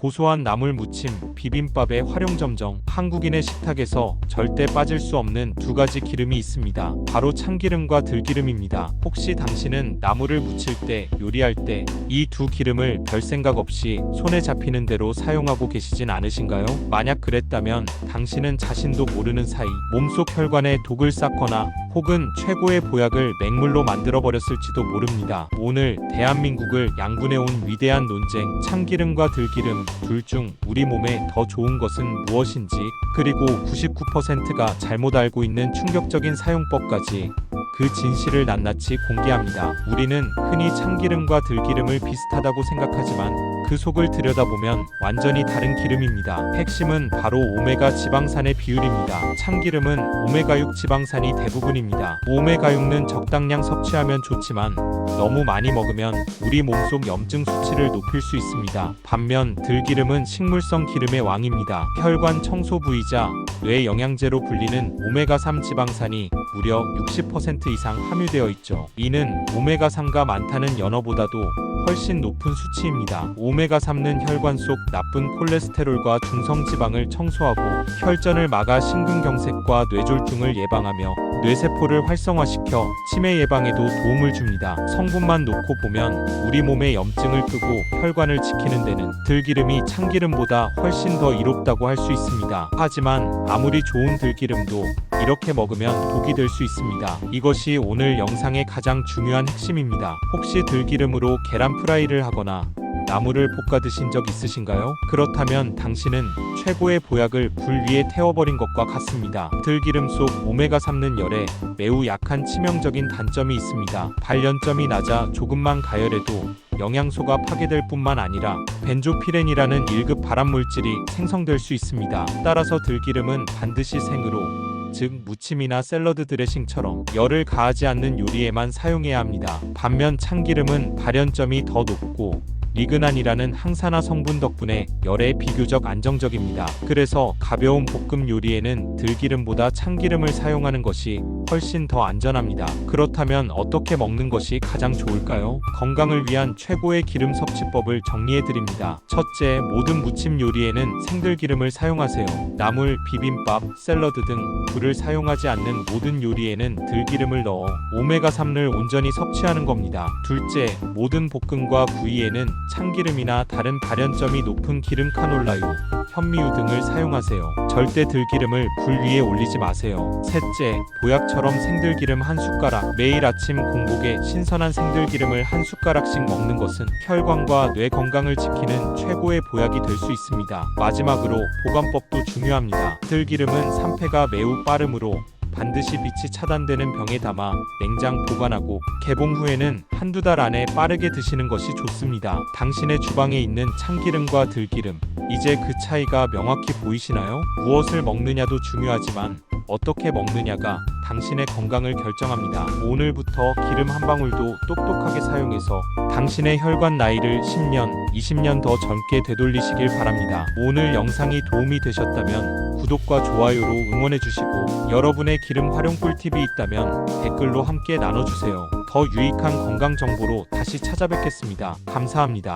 고소한 나물 무침, 비빔밥의 활용점정, 한국인의 식탁에서 절대 빠질 수 없는 두 가지 기름이 있습니다. 바로 참기름과 들기름입니다. 혹시 당신은 나물을 무칠 때, 요리할 때 이 두 기름을 별 생각 없이 손에 잡히는 대로 사용하고 계시진 않으신가요? 만약 그랬다면 당신은 자신도 모르는 사이 몸속 혈관에 독을 쌓거나 혹은 최고의 보약을 맹물로 만들어 버렸을지도 모릅니다. 오늘 대한민국을 양분해온 위대한 논쟁, 참기름과 들기름 둘 중 우리 몸에 더 좋은 것은 무엇인지, 그리고 99%가 잘못 알고 있는 충격적인 사용법까지 그 진실을 낱낱이 공개합니다. 우리는 흔히 참기름과 들기름을 비슷하다고 생각하지만 그 속을 들여다보면 완전히 다른 기름입니다. 핵심은 바로 오메가 지방산의 비율입니다. 참기름은 오메가6 지방산이 대부분입니다. 오메가6는 적당량 섭취하면 좋지만 너무 많이 먹으면 우리 몸속 염증 수치를 높일 수 있습니다. 반면 들기름은 식물성 기름의 왕입니다. 혈관 청소 부이자 뇌 영양제로 불리는 오메가3 지방산이 무려 60% 이상 함유되어 있죠. 이는 오메가3가 많다는 연어보다도 훨씬 높은 수치입니다. 오메가3는 혈관 속 나쁜 콜레스테롤과 중성지방을 청소하고 혈전을 막아 심근경색과 뇌졸중을 예방하며 뇌세포를 활성화시켜 치매 예방에도 도움을 줍니다. 성분만 놓고 보면 우리 몸의 염증을 끄고 혈관을 지키는 데는 들기름이 참기름보다 훨씬 더 이롭다고 할 수 있습니다. 하지만 아무리 좋은 들기름도 이렇게 먹으면 독이 될 수 있습니다. 이것이 오늘 영상의 가장 중요한 핵심입니다. 혹시 들기름으로 계란 프라이를 하거나 나물을 볶아 드신 적 있으신가요? 그렇다면 당신은 최고의 보약을 불 위에 태워버린 것과 같습니다. 들기름 속 오메가3는 열에 매우 약한 치명적인 단점이 있습니다. 발연점이 낮아 조금만 가열해도 영양소가 파괴될 뿐만 아니라 벤조피렌이라는 1급 발암 물질이 생성될 수 있습니다. 따라서 들기름은 반드시 생으로 즉 무침이나 샐러드 드레싱처럼 열을 가하지 않는 요리에만 사용해야 합니다. 반면 참기름은 발연점이 더 높고 리그난이라는 항산화 성분 덕분에 열에 비교적 안정적입니다. 그래서 가벼운 볶음 요리에는 들기름보다 참기름을 사용하는 것이 훨씬 더 안전합니다. 그렇다면 어떻게 먹는 것이 가장 좋을까요? 건강을 위한 최고의 기름 섭취법을 정리해 드립니다. 첫째, 모든 무침 요리에는 생들기름을 사용하세요. 나물, 비빔밥, 샐러드 등 불을 사용하지 않는 모든 요리에는 들기름을 넣어 오메가3를 온전히 섭취하는 겁니다. 둘째, 모든 볶음과 구이에는 참기름이나 다른 발연점이 높은 기름 카놀라유, 현미유 등을 사용하세요. 절대 들기름을 불 위에 올리지 마세요. 셋째, 보약처럼 생들기름 한 숟가락. 매일 아침 공복에 신선한 생들기름을 한 숟가락씩 먹는 것은 혈관과 뇌 건강을 지키는 최고의 보약이 될 수 있습니다. 마지막으로 보관법도 중요합니다. 들기름은 산패가 매우 빠르므로 반드시 빛이 차단되는 병에 담아 냉장 보관하고 개봉 후에는 한두 달 안에 빠르게 드시는 것이 좋습니다. 당신의 주방에 있는 참기름과 들기름, 이제 그 차이가 명확히 보이시나요? 무엇을 먹느냐도 중요하지만 어떻게 먹느냐가 당신의 건강을 결정합니다. 오늘부터 기름 한 방울도 똑똑하게 사용해서 당신의 혈관 나이를 10년, 20년 더 젊게 되돌리시길 바랍니다. 오늘 영상이 도움이 되셨다면 구독과 좋아요로 응원해 주시고 여러분의 기름 활용 꿀팁이 있다면 댓글로 함께 나눠주세요. 더 유익한 건강 정보로 다시 찾아뵙겠습니다. 감사합니다.